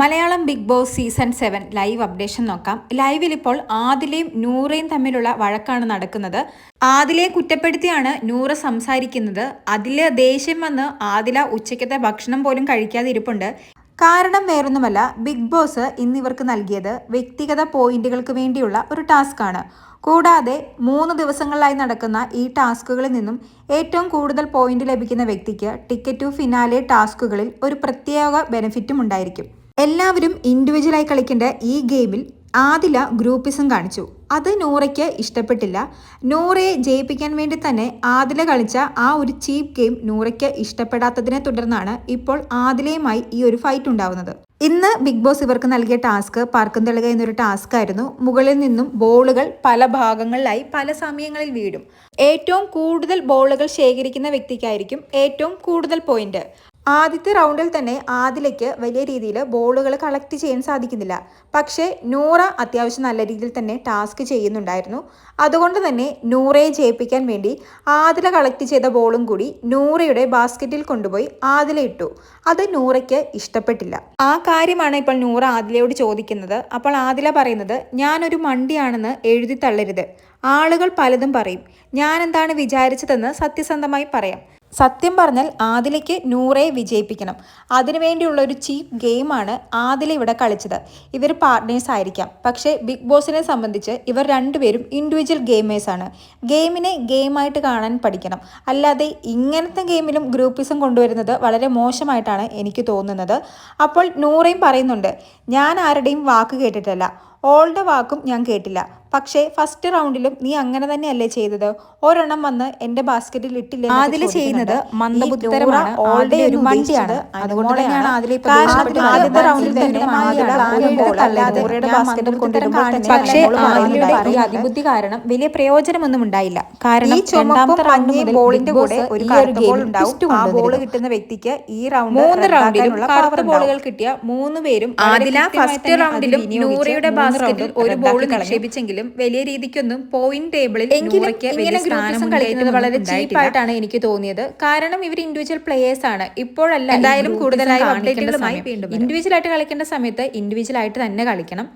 Malayalam Bigg Boss season seven live updation നോക്കാം. ലൈവിൽ ഇപ്പോൾ ആദിലയും നൂറയും തമ്മിലുള്ള വഴക്കാണ് നടക്കുന്നത്. ആദിലയെ കുറ്റപ്പെടുത്തിയാണ് നൂറ സംസാരിക്കുന്നത്. അതിൽ ദേഷ്യം വന്ന് ആദില ഉച്ചയ്ക്കത്തെ ഭക്ഷണം പോലും കഴിക്കാതെ ഇരിപ്പുണ്ട് കാരണം വേറൊന്നുമല്ല ബിഗ് ബോസ് ഇന്ന് ഇവർക്ക് നൽകിയത് വ്യക്തിഗത പോയിന്റുകൾക്ക് വേണ്ടിയുള്ള ഒരു ടാസ്ക് ആണ്. കൂടാതെ മൂന്ന് ദിവസങ്ങളിലായി നടക്കുന്ന ഈ ടാസ്കുകളിൽ നിന്നും ഏറ്റവും കൂടുതൽ പോയിന്റ് ലഭിക്കുന്ന വ്യക്തിക്ക് ടിക്കറ്റ് ടു ഫിനാലെ ടാസ്കുകളിൽ ഒരു പ്രത്യേക ബെനിഫിറ്റും ഉണ്ടായിരിക്കും. എല്ലാവരും ഇൻഡിവിജ്വലായി കളിക്കേണ്ട ഈ ഗെയിമിൽ ആദില ഗ്രൂപ്പിസം കാണിച്ചു. അത് നൂറയ്ക്ക് ഇഷ്ടപ്പെട്ടില്ല. നൂറയെ ജയിപ്പിക്കാൻ വേണ്ടി തന്നെ ആദില കളിച്ച ആ ഒരു ചീപ്പ് ഗെയിം നൂറയ്ക്ക് ഇഷ്ടപ്പെടാത്തതിനെ തുടർന്നാണ് ഇപ്പോൾ ആദിലയുമായി ഈ ഒരു ഫൈറ്റ് ഉണ്ടാവുന്നത്. ഇന്ന് ബിഗ് ബോസ് ഇവർക്ക് നൽകിയ ടാസ്ക് പാർക്കും തെളുക എന്നൊരു ടാസ്ക് ആയിരുന്നു. മുകളിൽ നിന്നും ബോളുകൾ പല ഭാഗങ്ങളിലായി പല സമയങ്ങളിൽ വീഴും. ഏറ്റവും കൂടുതൽ ബോളുകൾ ശേഖരിക്കുന്ന വ്യക്തിക്കായിരിക്കും ഏറ്റവും കൂടുതൽ പോയിന്റ് ആദ്യത്തെ റൗണ്ടിൽ തന്നെ ആദിലയ്ക്ക് വലിയ രീതിയിൽ ബോളുകൾ കളക്ട് ചെയ്യാൻ സാധിക്കുന്നില്ല. പക്ഷേ നൂറ അത്യാവശ്യം നല്ല രീതിയിൽ തന്നെ ടാസ്ക് ചെയ്യുന്നുണ്ടായിരുന്നു. അതുകൊണ്ട് തന്നെ നൂറയെ ജയിപ്പിക്കാൻ വേണ്ടി ആദില കളക്ട് ചെയ്ത ബോളും കൂടി നൂറയുടെ ബാസ്ക്കറ്റിൽ കൊണ്ടുപോയി ആദില ഇട്ടു. അത് നൂറയ്ക്ക് ഇഷ്ടപ്പെട്ടില്ല. ആ കാര്യമാണ് ഇപ്പോൾ നൂറ ആദിലയോട് ചോദിക്കുന്നത്. അപ്പോൾ ആദില പറയുന്നത് ഞാനൊരു മണ്ടിയാണെന്ന് എഴുതി തള്ളരുത്. ആളുകൾ പലതും പറയും. ഞാൻ എന്താണ് വിചാരിച്ചതെന്ന് സത്യസന്ധമായി പറയാം. സത്യം പറഞ്ഞാൽ ആദിലയ്ക്ക് നൂറെ വിജയിപ്പിക്കണം. അതിനുവേണ്ടിയുള്ള ഒരു ചീപ്പ് ഗെയിമാണ് ആദില ഇവിടെ കളിച്ചത്. ഇവർ പാർട്ട്നേഴ്സ് ആയിരിക്കാം. പക്ഷേ ബിഗ് ബോസിനെ സംബന്ധിച്ച് ഇവർ രണ്ടുപേരും ഇൻഡിവിജ്വൽ ഗെയിമേഴ്സാണ് ഗെയിമിനെ ഗെയിമായിട്ട് കാണാൻ പഠിക്കണം. അല്ലാതെ ഇങ്ങനത്തെ ഗെയിമിലും ഗ്രൂപ്പിസം കൊണ്ടുവരുന്നത് വളരെ മോശമായിട്ടാണ് എനിക്ക് തോന്നുന്നത്. അപ്പോൾ നൂറയും പറയുന്നുണ്ട്. ഞാൻ ആരുടെയും വാക്ക് കേട്ടിട്ടല്ല. ഓളുടെ വാക്കും ഞാൻ കേട്ടില്ല. പക്ഷേ ഫസ്റ്റ് റൗണ്ടിലും നീ അങ്ങനെ തന്നെയല്ലേ ചെയ്തത്? ഒരെണ്ണം വന്ന് എന്റെ ബാസ്ക്കറ്റിൽ ഇട്ടില്ല അതിൽ ചെയ്യുന്നത്. അതുകൊണ്ട് തന്നെയാണ് ആദ്യത്തെ റൗണ്ടിൽ തന്നെ ബാസ്ക്കറ്റിൽ പക്ഷേ അതിബുദ്ധി കാരണം വലിയ പ്രയോജനമൊന്നും ഉണ്ടായില്ല. കാരണം രണ്ടാമത്തെ റൗണ്ട് ബോളിന്റെ കൂടെ ഒരു ബോൾ. കിട്ടുന്ന വ്യക്തിക്ക് ഈ റൗണ്ട് മൂന്ന് റൗണ്ടിലും കറുത്ത ബോളുകൾ കിട്ടിയ മൂന്ന് പേരും ആദില ഫസ്റ്റ് റൗണ്ടിലും നൂറയുടെ ബാസ്ക്കറ്റിൽ ഒരു ബോൾ കളഞ്ഞു. നിക്ഷേപിച്ചെങ്കിലും വലിയ രീതിക്കൊന്നും പോയിന്റ് ടേബിളിൽ എങ്കിലും കളിക്കുന്നത് വളരെ ചീപ്പായിട്ടാണ് എനിക്ക് തോന്നിയത്. കാരണം ഇവർ ഇൻഡിവിജ്വൽ പ്ലേയേഴ്സ് ആണ്. ഇപ്പോഴല്ല എന്തായാലും കൂടുതലായി അപ്ഡേറ്റുകളുമായി ഇൻഡിവിജ്വൽ ആയിട്ട് കളിക്കേണ്ട സമയത്ത് ഇൻഡിവിജ്വൽ ആയിട്ട് തന്നെ കളിക്കണം.